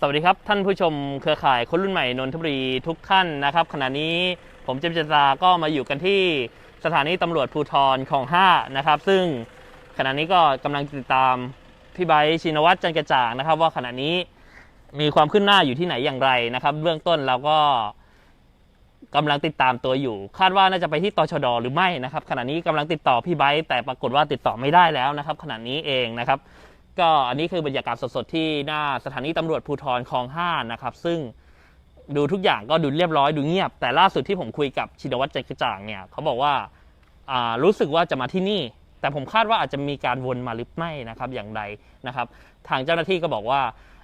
สวัสดีครับ ท่านผู้ชมเครือข่ายคนรุ่นใหม่นนทบุรีทุกท่านนะครับ ขณะนี้ผมเจมส์จนตราก็มาอยู่กันที่สถานีตำรวจภูธรของ5นะครับ ซึ่งขณะนี้ก็กำลังติดตามพี่ไบชินวัตรจันกระจ่างนะครับ ว่าขณะนี้มีความขึ้นหน้าอยู่ที่ไหนอย่างไรนะครับ เบื้องต้นเราก็กำลังติดตามตัวอยู่ คาดว่าน่าจะไปที่ตชดหรือไม่นะครับ ขณะนี้กำลังติดต่อพี่ไบแต่ปรากฏว่าติดต่อไม่ได้แล้วนะครับ ขณะนี้เองนะครับ ก็อันนี้คือบรรยากาศสดๆที่หน้าสถานีตำรวจภูธรคลองห้านะครับ ซึ่งดูทุกอย่างก็ดูเรียบร้อยดูเงียบ แต่ล่าสุดที่ผมคุยกับชินวัตรใจกระจ่างเนี่ยเขาบอกว่ารู้สึกว่าจะมาที่นี่ แต่ผมคาดว่าอาจจะมีการวนมาหรือไม่นะครับอย่างใดนะครับ ทางเจ้าหน้าที่ก็บอกว่า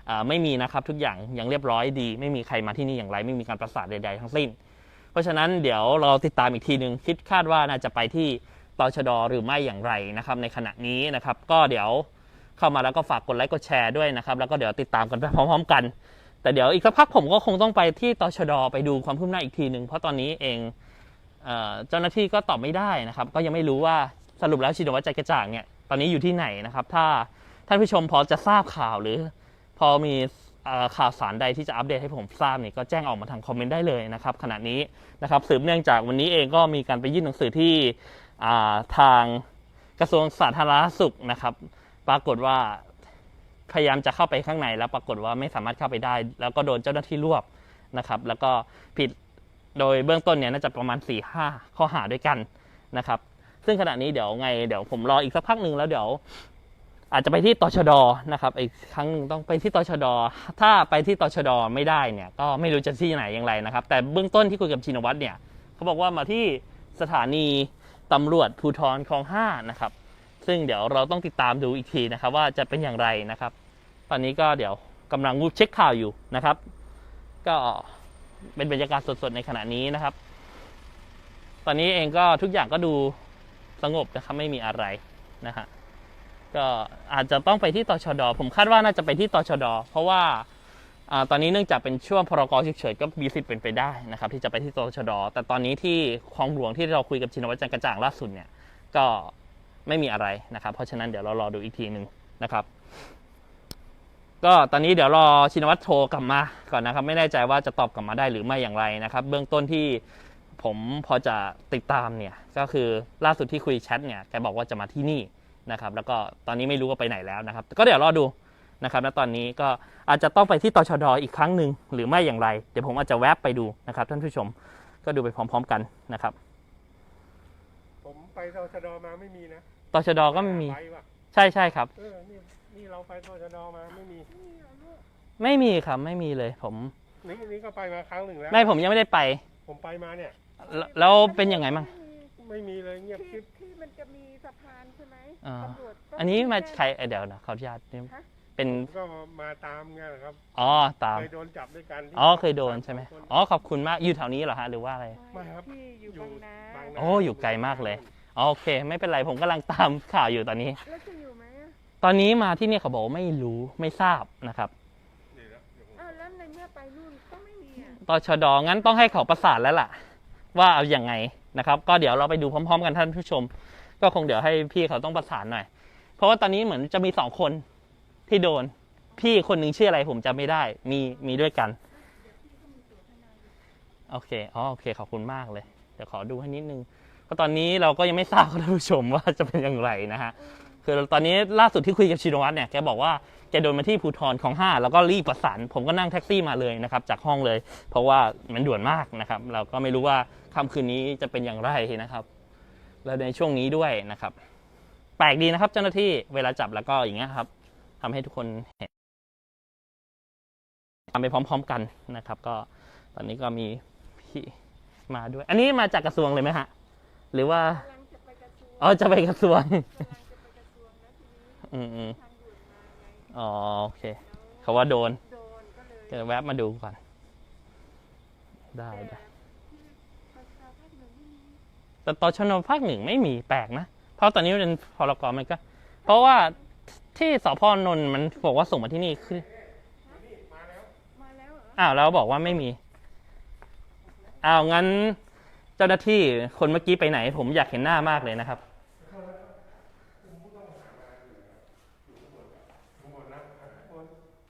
อ่าไม่มีนะครับทุกอย่างยังเรียบร้อยดี ไม่มีใครมาที่นี่อย่างไร ไม่มีการประสานใด ๆ ทั้งสิ้น เพราะฉะนั้นเดี๋ยวเราติดตามอีกทีหนึ่งคิดคาดว่าน่าจะไปที่ตชดหรือไม่อย่างไรนะครับ ในขณะนี้นะครับ ก็เดี๋ยว เข้ามาแล้วก็ฝากกดไลค์กดแชร์ด้วยนะครับ แล้วก็เดี๋ยวติดตามกันไปพร้อม ๆ กัน แต่เดี๋ยวอีกสักพักผมก็คงต้องไปที่ตชดไปดูความคืบหน้าอีกทีหนึ่งเพราะตอนนี้เองเจ้าหน้าที่ก็ตอบไม่ได้นะครับ ก็ยังไม่รู้ว่าสรุปแล้วชินวัตรใจกระจ่างเนี่ยตอนนี้อยู่ที่ไหนนะครับ ถ้าท่านผู้ชมพอจะทราบข่าวหรือ พอมีข่าวสารใดที่จะอัปเดตให้ผมทราบเนี่ยก็แจ้งออกมาทางคอมเมนต์ได้เลยนะครับขณะนี้นะครับสืบเนื่องจากวันนี้เองก็มีการไปยื่นหนังสือที่อ่าทางกระทรวงสาธารณสุขนะครับ ปรากฏว่าพยายามจะเข้าไปข้างในแล้วปรากฏว่าไม่สามารถเข้าไปได้ แล้วก็โดนเจ้าหน้าที่รวบนะครับ แล้วก็ผิดโดยเบื้องต้นเนี่ยน่าจะประมาณ4ี่ห้าข้อหาด้วยกันนะครับ ซึ่งขณะนี้เดี๋ยวไงเดี๋ยวผมรออีกสักพักหนึ่งแล้วเดี๋ยว อาจจะไปที่ตชดนะครับอีกครั้งหนึ่งต้องไปที่ตชดถ้าไปที่ตชดไม่ได้เนี่ยก็ไม่รู้จะที่ไหนอย่างไรนะครับ แต่เบื้องต้นที่คุยกับชินวัตรเนี่ยเขาบอกว่ามาที่สถานีตำรวจภูธรคลองห้านะครับ ซึ่งเดี๋ยวเราต้องติดตามดูอีกทีนะครับ ว่าจะเป็นอย่างไรนะครับ ตอนนี้ก็เดี๋ยวกำลังเช็คข่าวอยู่นะครับ ก็เป็นบรรยากาศสดๆในขณะนี้นะครับ ตอนนี้เองก็ทุกอย่างก็ดูสงบนะครับไม่มีอะไรนะฮะก็อาจจะต้องไปที่ตชด ผมคาดว่าน่าจะไปที่ตชด เพราะว่าอตอนนี้เนื่องจากเป็นช่วงพรกฉุกเฉินก็มีสิทธิ์เป็นไปได้นะครับ ที่จะไปที่ตชด แต่ตอนนี้ที่คลองหลวงที่เราคุยกับชินวัตรจันกระจ่างล่าสุดเนี่ย ก็ ไม่มีอะไรนะครับ เพราะฉะนั้นเดี๋ยวเรารอดูอีกทีหนึ่งนะครับ ก็ตอนนี้เดี๋ยวรอชินวัตรโทรกลับมาก่อนนะครับ ไม่แน่ใจว่าจะตอบกลับมาได้หรือไม่อย่างไรนะครับ เบื้องต้นที่ผมพอจะติดตามเนี่ยก็คือล่าสุดที่คุยแชทเนี่ยแกบอกว่าจะมาที่นี่นะครับ แล้วก็ตอนนี้ไม่รู้ว่าไปไหนแล้วนะครับ ก็เดี๋ยวรอดูนะครับณตอนนี้ก็อาจจะต้องไปที่ตชดอีกครั้งหนึ่งหรือไม่อย่างไร เดี๋ยวผมอาจจะแวบไปดูนะครับท่านผู้ชมก็ดูไปพร้อม ๆ กันนะครับ ไปตชดมาไม่มีนะตชดก็ไม่มี ไปว่ะใช่ใช่ครับ เออนี่นี่เราไปตชดมาไม่มี ไม่มีครับไม่มีเลย ผม นี่นี่ก็ไปมาครั้งหนึ่งแล้วไม่ผมยังไม่ได้ไป ผมไปมาเนี่ย แล้วแล้วเป็นยังไงบ้างไม่มีเลยเงียบกริที่บที่มันจะมีสะพานใช่ไหมอ่า ตำรวจก็อันนี้มาแค่ใครเอ่อเดี๋ยวนะขออนุญาตนี่เป็นก็มาตามไงแหละครับอ๋อตาม เคยโดนจับด้วยกันที่อ๋อเคยโดนใช่ไหมอ๋อขอบคุณมากอยู่แถวนี้เหรอฮะหรือว่าอะไร ไม่ครับที่อยู่อยู่บางนา บางนาโอ้อยู่ไกลมากเลย อ๋อโอเค ไม่เป็นไรผมกำลังตามข่าวอยู่ตอนนี้ แล้วจะอยู่ไหมอะตอนนี้มาที่เนี่ยเขาบอกว่าไม่รู้ไม่ทราบนะครับเดี๋ยวนะเดี๋ยวผมอ้าวแล้วในเมื่อไปนู่นก็ไม่มีอะตชดงั้นต้องให้เขาประสานแล้วล่ะ ว่าเอาอย่างไงนะครับ ก็เดี๋ยวเราไปดูพร้อม ๆ กันท่านผู้ชม ก็คงเดี๋ยวให้พี่เขาต้องประสานหน่อย เพราะว่าตอนนี้เหมือนจะมีสองคนที่โดน พี่คนหนึ่งชื่ออะไรผมจำไม่ได้ มีมีด้วยกัน โอเค อ๋อ โอเค ขอบคุณมากเลย เดี๋ยวขอดูให้นิดนึงเพ ราะตอนนี้เราก็ยังไม่ทราบครับท่านผู้ชมว่าจะเป็นอย่างไรนะฮะคือตอนนี้ล่าสุดที่คุยกับชินวัตรเนี่ยแกบอกว่าแกโดนมาที่ภูทรของห้าแล้วก็รีบประสานผมก็นั่งแท็กซี่มาเลยนะครับจากห้องเลย เพราะว่ามันด่วนมากนะครับ เราก็ไม่รู้ว่าค่ำคืนนี้จะเป็นอย่างไรนะครับ แล้วในช่วงนี้ด้วยนะครับ แปลกดีนะครับเจ้าหน้าที่เวลาจับแล้วก็อย่างเงี้ยครับทำให้ทุกคนเห็นทำไปพร้อม ๆ กันนะครับ ก็ตอนนี้ก็มีพี่มาด้วย อันนี้มาจากกระทรวงเลยไหมฮะ หรือว่ากำลังจะไปกระทรวงอ๋อจะไปกระทรวงกำลังจะไปกระทรวงแล้วทีนี้อืมอืมทางด่วนมาไงอ๋อโอเคเขาว่าโดนโดนก็เลยเดี๋ยวแวะมาดูก่อน ได้ได้แต่ภาษาภาคเหนือไม่มีแต่ตชนภาคหนึ่งไม่มีแปลกนะ เพราะตอนนี้มันเป็นพรกมันก็ เพราะว่าที่สพนนท์มันบอกว่าส่งมาที่นี่คือมาแล้วเหรออ้าวแล้วบอกว่าไม่มีอ้าวงั้นเจ้าหน้าที่คนเมื่อกี้ไปไหน ผมอยากเห็นหน้ามากเลยนะครับ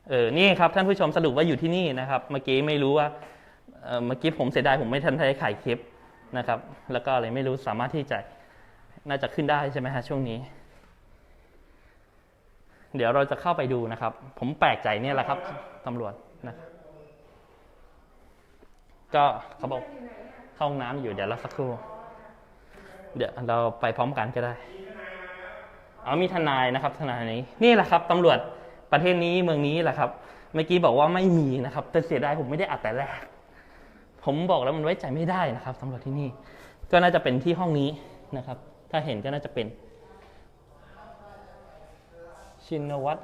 เออนี่ครับท่านผู้ชมสรุปว่าอยู่ที่นี่นะครับ เมื่อกี้ไม่รู้ว่าเมื่อกี้ผมเสียดายผมไม่ทันได้ถ่ายคลิปนะครับ แล้วก็อะไรไม่รู้สามารถที่จะน่าจะขึ้นได้ใช่ไหมฮะช่วงนี้ เดี๋ยวเราจะเข้าไปดูนะครับ ผมแปลกใจเนี่ยแหละครับตำรวจนะก็เขาบอก ห้องน้ำอยู่เดี๋ยวราสักครู่ เดี๋ยวเราไปพร้อมกันก็ได้ เอามีทนายนะครับ ทนายนี้นี่แหละครับตำรวจประเทศนี้เมืองนี้แหละครับ เมื่อกี้บอกว่าไม่มีนะครับ แต่เสียดายผมไม่ได้อัดแต่แรก ผมบอกแล้วมันไว้ใจไม่ได้นะครับตำรวจที่นี่ ก็น่าจะเป็นที่ห้องนี้นะครับ ถ้าเห็นก็น่าจะเป็น ชินวัตร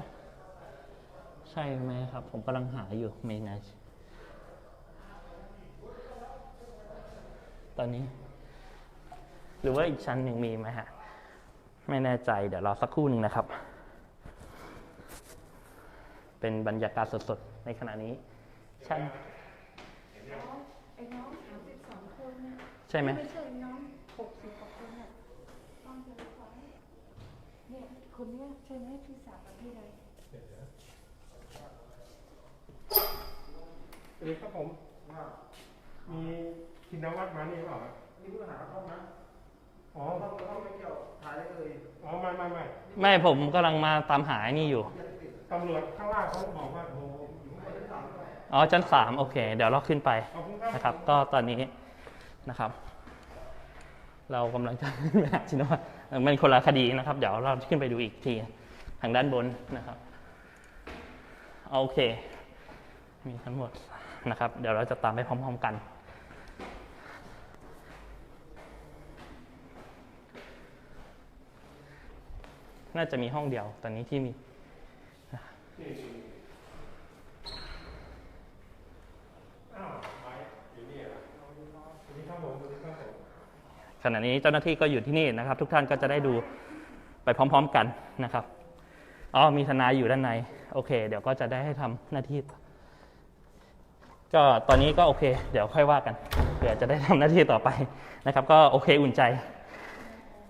ใช่ไหมครับ ผมกำลังหาอยู่เมนช ตอนนี้ หรือว่าอีกชั้นหนึ่งมีไหมฮะ ไม่แน่ใจเดี๋ยวรอสักครู่หนึ่งนะครับ เป็นบรรยากาศสดๆ ในขณะนี้ใช่ไอ้น้องสามสิบสองคนเนี่ยใช่ไหมไม่ใช่น้องหกสิบกว่าคนเนี่ยต้องจะรู้ไว้เนี่ยคนเนี้ยใช่ไหมที่สาบกับพี่เลยสวัสดีครับผม มีชินวัตรมานี่หรือเปล่าครับมีผู้ต้องหาเข้านะอ๋อเข้าเข้าไม่เกี่ยวถ่ายได้เลยอ๋อไม่ไม่ไม่ไม่ผมกำลังมาตามหาไอ้นี่อยู่ ตำรวจข้างล่างเขาบอกว่าโอ้โหอ๋อชั้นสามโอเค เดี๋ยวเราขึ้นไปขอบคุณครับนะครับ ก็ตอนนี้นะครับ เรากำลังจะขึ้นไปหาชินวัตรเอ่อมันคนละคดีนะครับ เดี๋ยวเราขึ้นไปดูอีกทีทางด้านบนนะครับโอเค มีทั้งหมด นะครับ เดี๋ยวเราจะตามไปพร้อม ๆ กัน น่าจะมีห้องเดียวตอนนี้ที่มีอ้าวไปอยู่นี่เหรอสวัสดีครับผมสวัสดีครับผมขณะนี้เจ้าหน้าที่ก็อยู่ที่นี่นะครับ ทุกท่านก็จะได้ดูไปพร้อม ๆ กันนะครับอ๋อมีทนายอยู่ด้านใน โอเค เดี๋ยวก็จะได้ให้ทำหน้าที่ ก็ตอนนี้ก็โอเค เดี๋ยวค่อยว่ากันเผื่อจะได้ทำหน้าที่ต่อไปนะครับ ก็โอเคอุ่นใจ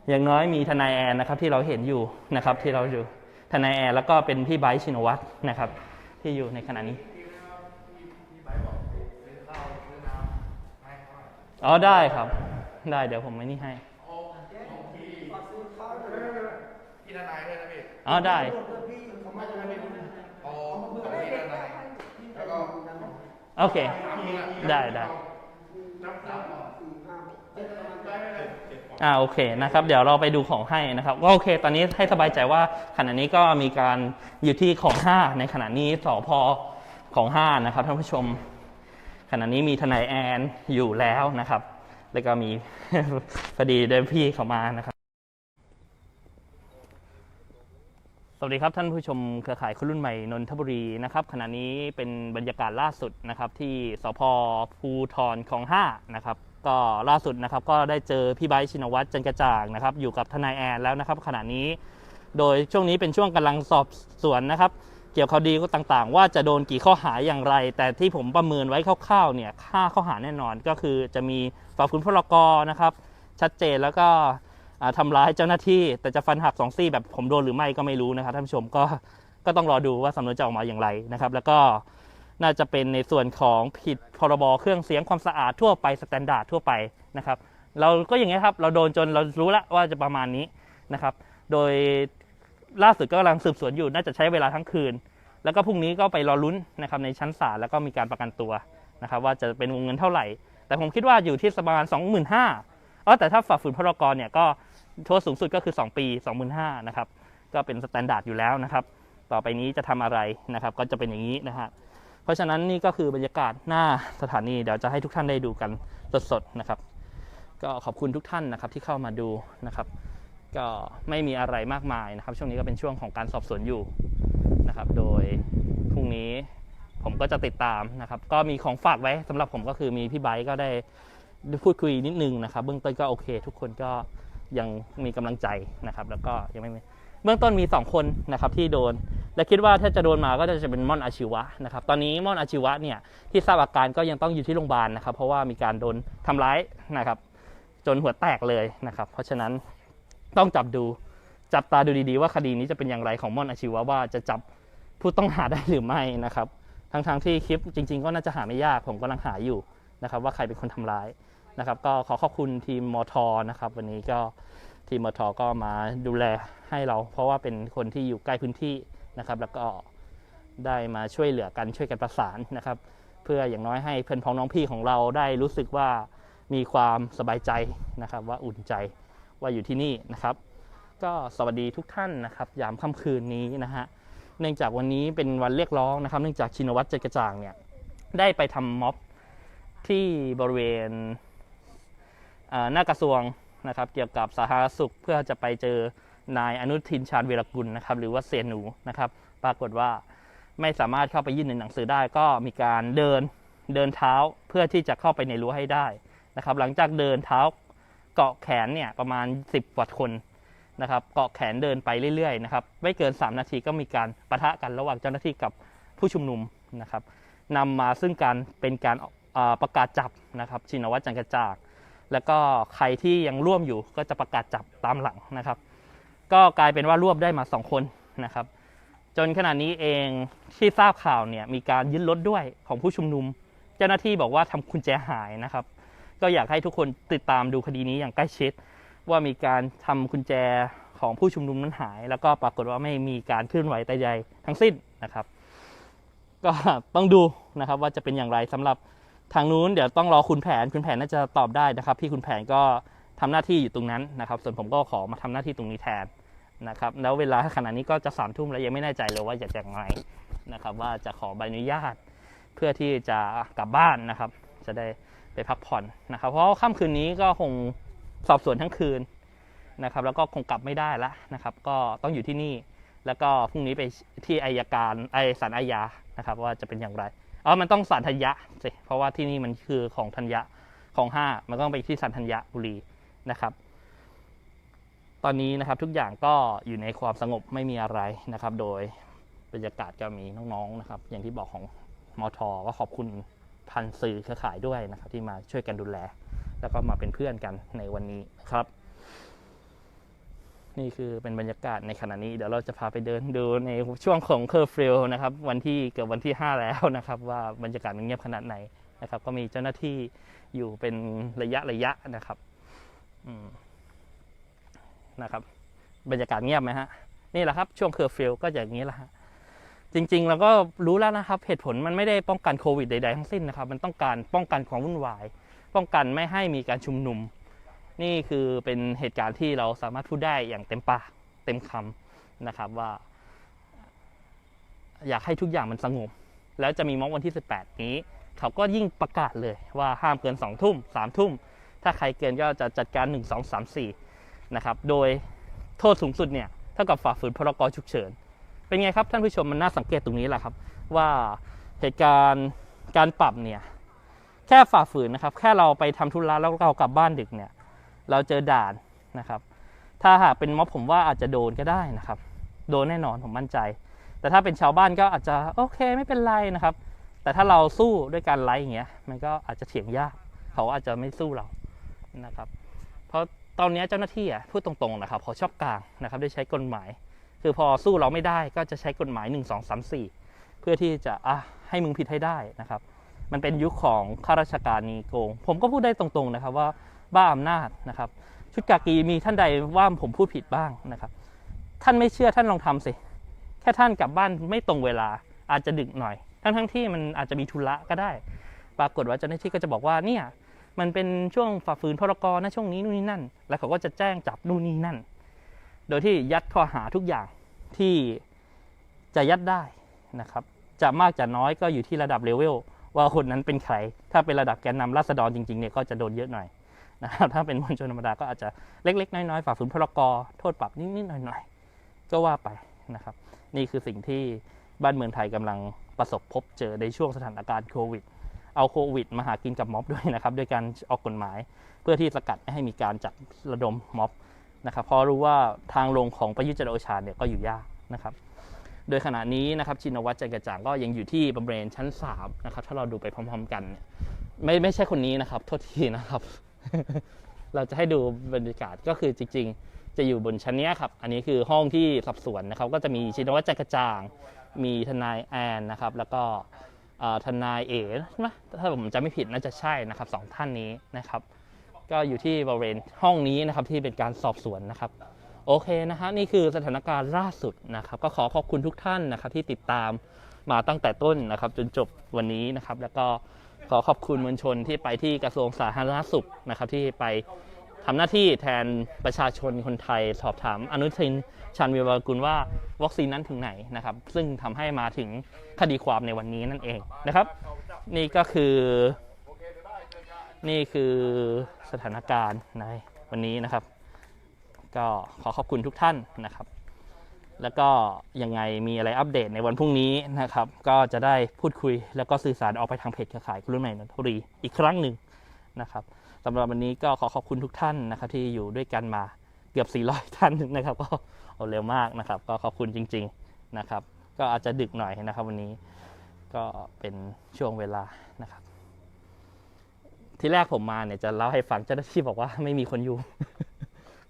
อย่างน้อยมีทนายแอนนะครับที่เราเห็นอยู่นะครับที่เราอยู่ทนายแอนแล้วก็เป็นพี่ไบร์ทชินวัตรนะครับ ที่อยู่ในขณะนี้อ๋อได้ครับ ได้เดี๋ยวผมไม่นี่ให้พี่ทนายด้วยนะพี่อ๋อได้ อ๋อขอบคุณพี่ทนายแล้วก็ โอเค ได้ได้อ่าโอเคนะครับเดี๋ยวเราไปดูของให้นะครับก็โอเค ตอนนี้ให้สบายใจว่าขณะนี้ก็มีการอยู่ที่ของห้าในขณะนี้สพของห้านะครับท่านผู้ชม ขณะนี้มีทนายแอนอยู่แล้วนะครับ แล้วก็มีพอดีเดินพี่เขามานะครับ สวัสดีครับท่านผู้ชมเครือข่ายคนรุ่นใหม่นนทบุรีนะครับขณะนี้เป็นบรรยากาศล่าสุดนะครับที่สพภูทรของห้านะครับก็ล่าสุดนะครับก็ได้เจอพี่ไบร์ทชินวัตรจันกระจ่างนะครับอยู่กับทนายแอนแล้วนะครับขณะนี้โดยช่วงนี้เป็นช่วงกำลังสอบสวนนะครับ เกี่ยวกับคดีต่างๆ ว่าจะโดนกี่ข้อหาอย่างไร แต่ที่ผมประเมินไว้คร่าวๆเนี่ยค่าข้อหาแน่นอนก็คือจะมีฝ่าฝืนพรกนะครับชัดเจนแล้วก็ ทำร้ายเจ้าหน้าที่ แต่จะฟันหักสองซี่แบบผมโดนหรือไม่ก็ไม่รู้นะครับท่านผู้ชมก็ก็ต้องรอดูว่าสำนวนจะออกมาอย่างไรนะครับ แล้วก็น่าจะเป็นในส่วนของผิดพรบเครื่องเสียงความสะอาดทั่วไปสแตนดาร์ดทั่วไปนะครับ เราก็อย่างนี้ครับเราโดนจนเรารู้แล้วว่าจะประมาณนี้นะครับ โดยล่าสุดก็กำลังสืบสวนอยู่น่าจะใช้เวลาทั้งคืน แล้วก็พรุ่งนี้ก็ไปรอลุ้นนะครับในชั้นศาลแล้วก็มีการประกันตัวนะครับ ว่าจะเป็นวงเงินเท่าไหร่ แต่ผมคิดว่าอยู่ที่ประมาณ25,000อ๋อแต่ถ้าฝ่าฝืนพรกรเนี่ยก็ โทษสูงสุดก็คือ 2 ปี 25,000นะครับ ก็เป็นสแตนดาร์ดอยู่แล้วนะครับ ต่อไปนี้จะทำอะไรนะครับ ก็จะเป็นอย่างนี้นะฮะ เพราะฉะนั้นนี่ก็คือบรรยากาศหน้าสถานี เดี๋ยวจะให้ทุกท่านได้ดูกันสดๆนะครับ ก็ขอบคุณทุกท่านนะครับที่เข้ามาดูนะครับ ก็ไม่มีอะไรมากมายนะครับ ช่วงนี้ก็เป็นช่วงของการสอบสวนอยู่นะครับ โดยพรุ่งนี้ผมก็จะติดตามนะครับ ก็มีของฝากไว้สำหรับผมก็คือมีพี่ไบร์ก็ได้ได้พูดคุยนิดนึงนะครับ เบื้องต้นก็โอเค ทุกคนก็ ยังมีกำลังใจนะครับแล้วก็ยังไม่เบื้องต้นมี 2 คนนะครับที่โดน และคิดว่าถ้าจะโดนมาก็จะเป็นม่อนอาชีวะนะครับตอนนี้ม่อนอาชีวะเนี่ยที่ทราบอาการก็ยังต้องอยู่ที่โรงพยาบาลนะครับ เพราะว่ามีการโดนทำร้ายนะครับจนหัวแตกเลยนะครับเพราะฉะนั้นต้องจับดูจับตาดูดีๆว่าคดีนี้จะเป็นอย่างไรของม่อนอาชีวะว่าจะจับผู้ต้องหาได้หรือไม่นะครับทั้งๆที่คลิปจริง ๆ ก็น่าจะหาไม่ยากผมกำลังหาอยู่นะครับว่าใครเป็นคนทำร้าย นะครับก็ขอขอบคุณทีมมทนะครับ วันนี้ก็ทีมมทก็มาดูแลให้เรา เพราะว่าเป็นคนที่อยู่ใกล้พื้นที่นะครับ แล้วก็ได้มาช่วยเหลือกันช่วยกันประสานนะครับ เพื่ออย่างน้อยให้เพื่อนพ้องน้องพี่ของเราได้รู้สึกว่ามีความสบายใจนะครับ ว่าอุ่นใจว่าอยู่ที่นี่นะครับ ก็สวัสดีทุกท่านนะครับ ยามค่ำคืนนี้นะฮะเนื่องจากวันนี้เป็นวันเรียกร้องนะครับ เนื่องจากชินวัตรเจกระจ่างเนี่ยได้ไปทำม็อบที่บริเวณ หน้ากระทรวงนะครับเกี่ยวกับสาธารณสุขเพื่อจะไปเจอนายอนุทินชาญวีรกุลนะครับหรือว่าเซนูนะครับปรากฏว่าไม่สามารถเข้าไปยื่นในหนังสือได้ ก็มีการเดินเดินเท้าเพื่อที่จะเข้าไปในรั้วให้ได้นะครับ หลังจากเดินเท้าเกาะแขนเนี่ยประมาณ 10กว่าคนนะครับเกาะแขนเดินไปเรื่อยๆนะครับไม่เกิน 3 นาทีก็มีการปะทะกันระหว่างเจ้าหน้าที่กับผู้ชุมนุมนะครับนำมาซึ่งการเป็นการประกาศจับนะครับชินวัตรจันกระจาก แล้วก็ใครที่ยังร่วมอยู่ก็จะประกาศจับตามหลังนะครับ ก็กลายเป็นว่ารวบได้มา 2 คนนะครับ จนขณะนี้เองที่ทราบข่าวเนี่ยมีการยึดรถด้วยของผู้ชุมนุม เจ้าหน้าที่บอกว่าทำกุญแจหายนะครับ ก็อยากให้ทุกคนติดตามดูคดีนี้อย่างใกล้ชิด ว่ามีการทำกุญแจของผู้ชุมนุมนั้นหาย แล้วก็ปรากฏว่าไม่มีการเคลื่อนไหวใดๆทั้งสิ้นนะครับ ก็ต้องดูนะครับว่าจะเป็นอย่างไรสำหรับ ทางนู้นเดี๋ยวต้องรอคุณแผนคุณแผนน่าจะตอบได้นะครับ พี่คุณแผนก็ทำหน้าที่อยู่ตรงนั้นนะครับ ส่วนผมก็ขอมาทำหน้าที่ตรงนี้แทนนะครับ แล้วเวลาขณะนี้ก็จะสามทุ่มแล้วยังไม่แน่ใจเลยว่าจะอยังไงนะครับ ว่าจะขอใบอนุญาต เพื่อที่จะกลับบ้านนะครับ จะได้ไปพักผ่อนนะครับ เพราะว่าค่ำคืนนี้ก็คงสอบสวนทั้งคืนนะครับ แล้วก็คงกลับไม่ได้ละนะครับ ก็ต้องอยู่ที่นี่แล้วก็พรุ่งนี้ไปที่อายการไอศาลอาญานะครับ ว่าจะเป็นอย่างไร อ๋อมันต้องศาลธัญญะสิเพราะว่าที่นี่มันคือของธัญญะของห้ามันต้องไปที่ศาลธัญญะบุรีนะครับ ตอนนี้นะครับทุกอย่างก็อยู่ในความสงบไม่มีอะไรนะครับ โดยบรรยากาศก็มีน้องๆนะครับ อย่างที่บอกของมทก็ขอบคุณพันสื่อเครือข่ายด้วยนะครับ ที่มาช่วยกันดูแล แล้วก็มาเป็นเพื่อนกันในวันนี้ครับ นี่คือเป็นบรรยากาศในขณะนี้ เดี๋ยวเราจะพาไปเดินดูในช่วงของเคอร์ฟิลนะครับ วันที่เกือบวันที่ 5 แล้วนะครับ ว่าบรรยากาศมันเงียบขนาดไหนนะครับ ก็มีเจ้าหน้าที่อยู่เป็นระยะระยะนะครับนะครับ บรรยากาศเงียบไหมฮะนี่แหละครับช่วงเคอร์ฟิลก็อย่างนี้แหละฮะจริงๆเราก็รู้แล้วนะครับ เหตุผลมันไม่ได้ป้องกันโควิดใดๆทั้งสิ้นนะครับ มันต้องการป้องกันความวุ่นวาย ป้องกันไม่ให้มีการชุมนุม นี่คือเป็นเหตุการณ์ที่เราสามารถพูดได้อย่างเต็มปากเต็มคำนะครับว่า อยากให้ทุกอย่างมันสงบแล้วจะมีม็อบวันที่ 18 นี้ เขาก็ยิ่งประกาศเลยว่าห้ามเกิน 2 ทุ่ม 3 ทุ่ม ถ้าใครเกินก็จะจัดการ 1 2 3 4 นะครับ โดยโทษสูงสุดเนี่ยเท่ากับฝ่าฝืนพรกฉุกเฉิน เป็นไงครับท่านผู้ชมมันน่าสังเกตตรงนี้แหละครับ ว่าเหตุการณ์การปรับเนี่ยแค่ฝ่าฝืนนะครับ แค่เราไปทำธุระแล้วเรากลับบ้านดึกเนี่ย เราเจอด่านนะครับ ถ้าหากเป็นม็อบผมว่าอาจจะโดนก็ได้นะครับ โดนแน่นอนผมมั่นใจ แต่ถ้าเป็นชาวบ้านก็อาจจะโอเคไม่เป็นไรนะครับ แต่ถ้าเราสู้ด้วยการไลฟ์อย่างเงี้ย มันก็อาจจะเถียงยาก เขาอาจจะไม่สู้เรานะครับ เพราะตอนนี้เจ้าหน้าที่อะพูดตรงๆนะครับเขาชอบกลางนะครับได้ใช้กฎหมาย คือพอสู้เราไม่ได้ก็จะใช้กฎหมาย 1 2 3 4 เพื่อที่จะอะให้มึงผิดให้ได้นะครับ มันเป็นยุคของข้าราชการนีโกง ผมก็พูดได้ตรงๆนะครับว่า บ้าอำนาจนะครับ ชุดกากีมีท่านใดว่าผมพูดผิดบ้างนะครับ ท่านไม่เชื่อท่านลองทำสิ แค่ท่านกลับบ้านไม่ตรงเวลาอาจจะดึกหน่อย ทั้งทั้งที่มันอาจจะมีธุระก็ได้ ปรากฏว่าเจ้าหน้าที่ก็จะบอกว่าเนี่ยมันเป็นช่วงฝ่าฝืนพรกรนะช่วงนี้นู่นนี่นั่น แล้วเขาก็จะแจ้งจับนู่นนี่นั่น โดยที่ยัดข้อหาทุกอย่างที่จะยัดได้นะครับ จะมากจะน้อยก็อยู่ที่ระดับเลเวลว่าคนนั้นเป็นใคร ถ้าเป็นระดับแกนนำราษฎรจริงๆเนี่ยก็จะโดนเยอะหน่อย นะครับถ้าเป็นมวลชนธรรมดาก็อาจจะเล็ก ๆ น้อยๆฝ่าฝืนพรกโทษปรับนิดๆหน่อยๆก็ว่าไปนะครับ นี่คือสิ่งที่บ้านเมืองไทยกำลังประสบพบเจอในช่วงสถานการณ์โควิด เอาโควิดมาหากินกับม็อบด้วยนะครับด้วยการออกกฎหมายเพื่อที่สกัดไม่ให้มีการจัดระดมม็อบนะครับเพราะรู้ว่าทางลงของประยุทธ์จันทร์โอชาเนี่ยก็อยู่ยากนะครับ โดยขณะนี้นะครับชินวัตรจันทร์กระจ่างก็ยังอยู่ที่บริเวณชั้น3นะครับถ้าเราดูไปพร้อม ๆ กันเนี่ยไม่ไม่ใช่คนนี้นะครับโทษทีนะครับ เราจะให้ดูบรรยากาศก็คือจริง ๆ จะอยู่บนชั้นเนี้ยครับ อันนี้คือห้องที่สอบสวนนะครับ ก็จะมีชินวัตรจันทร์กระจ่าง มีทนายแอนนะครับ แล้วก็ทนายเอ๋ใช่ไหมถ้าผมจำไม่ผิดน่าจะใช่นะครับสองท่านนี้นะครับ ก็อยู่ที่บริเวณห้องนี้นะครับที่เป็นการสอบสวนนะครับ โอเคนะฮะนี่คือสถานการณ์ล่าสุดนะครับ ก็ขอขอบคุณทุกท่านนะครับที่ติดตามมาตั้งแต่ต้นนะครับ จนจบวันนี้นะครับ แล้วก็ ขอขอบคุณมวลชนที่ไปที่กระทรวงสาธารณสุขนะครับที่ไปทำหน้าที่แทนประชาชนคนไทยสอบถามอนุทินชาญวีรกุลว่าวัคซีนนั้นถึงไหนนะครับ ซึ่งทำให้มาถึงคดีความในวันนี้นั่นเองนะครับ นี่ก็คือ นี่คือสถานการณ์ในวันนี้นะครับ ก็ขอขอบคุณทุกท่านนะครับ แล้วก็ยังไงมีอะไรอัปเดตในวันพรุ่งนี้นะครับ ก็จะได้พูดคุยแล้วก็สื่อสารออกไปทางเพจเครือข่ายคุณรุ่นใหม่นนทบุรีอีกครั้งหนึ่งนะครับสำหรับวันนี้ก็ขอขอบคุณทุกท่านนะครับ ที่อยู่ด้วยกันมาเกือบ 400 ท่านนะครับ ก็เอาเร็วมากนะครับ ก็ขอบคุณจริง ๆนะครับ ก็อาจจะดึกหน่อยนะครับ วันนี้ก็เป็นช่วงเวลานะครับ ที่แรกผมมาเนี่ยจะเล่าให้ฟังเจ้าหน้าที่บอกว่าไม่มีคนอยู่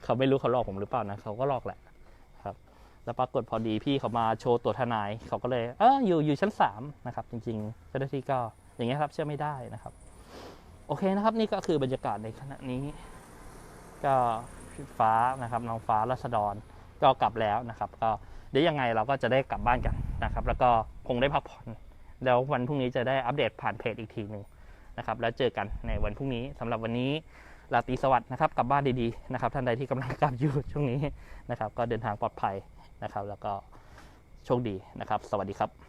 เขาไม่รู้เขาหลอกผมหรือเปล่านะเขาก็หลอกแหละ แล้วปรากฏพอดีพี่เขามาโชว์ตัวทนาย เขาก็เลย เอออยู่อยู่ชั้นสามนะครับจริงๆเจ้าหน้าที่ก็อย่างเงี้ยครับเชื่อไม่ได้นะครับ โอเคนะครับนี่ก็คือบรรยากาศในขณะนี้ ก็ฟ้านะครับน้องฟ้ารัศดรก็กลับแล้วนะครับ ก็เดี๋ยวยังไงเราก็จะได้กลับบ้านกันนะครับ แล้วก็คงได้พักผ่อนแล้ววันพรุ่งนี้จะได้อัปเดตผ่านเพจอีกทีหนึ่งนะครับ แล้วเจอกันในวันพรุ่งนี้สำหรับวันนี้ราตรีสวัสดิ์นะครับกลับบ้านดีๆนะครับท่านใดที่กำลังกลับอยู่ช่วงนี้นะครับ ก็เดินทางปลอดภัย นะครับ แล้วก็โชคดีนะครับ สวัสดีครับ